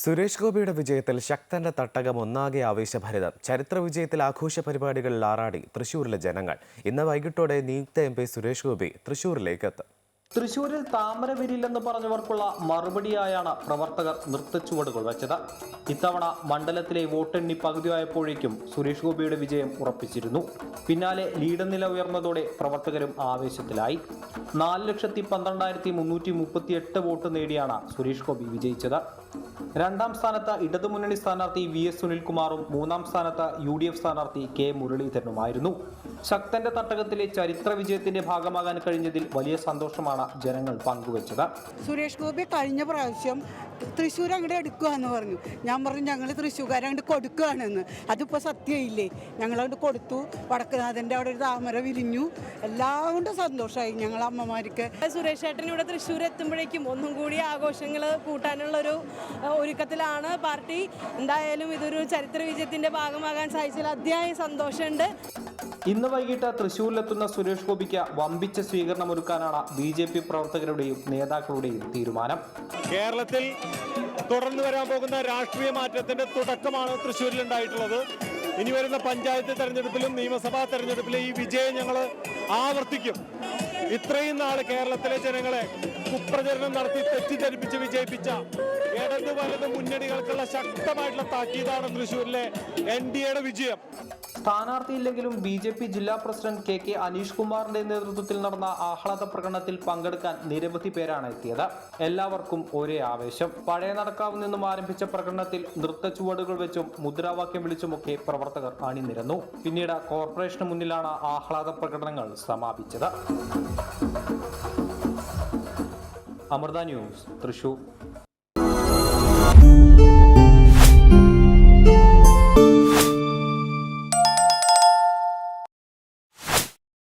സുരേഷ് ഗോപിയുടെ വിജയത്തിൽ ശക്തന്റെ തട്ടകം ഒന്നാകെ ആവേശഭരിതം. ചരിത്ര വിജയത്തിൽ ആഘോഷ പരിപാടികളിൽ ആറാടി തൃശൂരിലെ ജനങ്ങൾ. ഇന്ന് വൈകിട്ടോടെ നിയുക്ത എം പി സുരേഷ് ഗോപി തൃശൂരിലേക്ക് എത്തും. തൃശൂരിൽ താമര വിരില്ലെന്ന് പറഞ്ഞവർക്കുള്ള മറുപടിയായാണ് പ്രവർത്തകർ നൃത്തച്ചുവടുകൾ വെച്ചത്. ഇത്തവണ മണ്ഡലത്തിലെ വോട്ടെണ്ണി പകുതിയായപ്പോഴേക്കും സുരേഷ് ഗോപിയുടെ വിജയം ഉറപ്പിച്ചിരുന്നു. പിന്നാലെ ലീഡ് നില ഉയർന്നതോടെ പ്രവർത്തകരും ആവേശത്തിലായി. നാല് ലക്ഷത്തി പന്ത്രണ്ടായിരത്തി മുന്നൂറ്റി മുപ്പത്തി എട്ട് വോട്ട് നേടിയാണ് സുരേഷ് ഗോപി വിജയിച്ചത്. രണ്ടാം സ്ഥാനത്ത് ഇടതുമുന്നണി സ്ഥാനാർത്ഥി വി എസ് സുനിൽകുമാറും മൂന്നാം സ്ഥാനത്ത് യു ഡി എഫ് സ്ഥാനാർത്ഥി കെ മുരളീധരനുമായിരുന്നു. ശക്തന്റെ തട്ടകത്തിലെ ചരിത്ര വിജയത്തിന്റെ ഭാഗമാകാൻ കഴിഞ്ഞതിൽ വലിയ സന്തോഷമാണ് ജനങ്ങൾ പങ്കുവച്ചത്. സുരേഷ് ഗോപി കഴിഞ്ഞ പ്രാവശ്യം തൃശ്ശൂർ അങ്ങോട്ട് എടുക്കുകയെന്ന് പറഞ്ഞു. ഞാൻ പറഞ്ഞു ഞങ്ങൾ തൃശ്ശൂർക്കാരെ അങ്ങോട്ട് കൊടുക്കുകയാണെന്ന് അതിപ്പോൾ സത്യമില്ലേ ഞങ്ങളങ്ങോട്ട് കൊടുത്തു. വടക്കുനാഥന്റെ അവിടെ ഒരു താമര വിരിഞ്ഞു. എല്ലാം കൊണ്ടും സന്തോഷമായി ഞങ്ങൾ അമ്മമാർക്ക്. സുരേഷ് ഏട്ടൻ ഇവിടെ തൃശ്ശൂർ എത്തുമ്പോഴേക്കും ഒന്നും കൂടി ആഘോഷങ്ങൾ കൂട്ടാനുള്ളൊരു ഒരുക്കത്തിലാണ് പാർട്ടി. എന്തായാലും ഇതൊരു ചരിത്ര വിജയത്തിന്റെ ഭാഗമാകാൻ സാധിച്ചതിൽ അതിയായ സന്തോഷമുണ്ട്. ഇന്ന് വൈകിട്ട് തൃശൂരിലെത്തുന്ന സുരേഷ് ഗോപിക്ക് വമ്പിച്ച സ്വീകരണം ഒരുക്കാനാണ് ബി ജെ പി പ്രവർത്തകരുടെയും നേതാക്കളുടെയും തീരുമാനം. കേരളത്തിൽ തുടർന്നു വരാൻ പോകുന്ന രാഷ്ട്രീയ മാറ്റത്തിന്റെ തുടക്കമാണ് തൃശ്ശൂരിൽ ഉണ്ടായിട്ടുള്ളത് ഇനി വരുന്ന പഞ്ചായത്ത് തെരഞ്ഞെടുപ്പിലും നിയമസഭാ തെരഞ്ഞെടുപ്പിലും ഈ വിജയം ഞങ്ങൾ ആവർത്തിക്കും. ഇത്രയും നാൾ കേരളത്തിലെ ജനങ്ങളെ കുപ്രചരണം നടത്തി തെറ്റിദ്ധരിപ്പിച്ച് വിജയിപ്പിച്ച ഇടതു വലത് മുന്നണികൾക്കുള്ള ശക്തമായിട്ടുള്ള താക്കീതാണ് തൃശ്ശൂരിലെ എൻ ഡി എയുടെ വിജയം. സ്ഥാനാർത്ഥിയില്ലെങ്കിലും ബി ജെ പി ജില്ലാ പ്രസിഡന്റ് കെ കെ അനീഷ് കുമാറിന്റെ നേതൃത്വത്തിൽ നടന്ന ആഹ്ലാദ പ്രകടനത്തിൽ പങ്കെടുക്കാൻ നിരവധി പേരാണ് എത്തിയത്. എല്ലാവർക്കും ഒരേ ആവേശം. പഴയ നടക്കാവ് നിന്നും ആരംഭിച്ച പ്രകടനത്തിൽ നൃത്ത ചുവടുകൾ വെച്ചും മുദ്രാവാക്യം വിളിച്ചുമൊക്കെ പ്രവർത്തകർ അണിനിരന്നു. പിന്നീട് കോർപ്പറേഷന് മുന്നിലാണ് ആഹ്ലാദ പ്രകടനങ്ങൾ സമാപിച്ചത്. അമൃത ന്യൂസ് തൃശൂർ.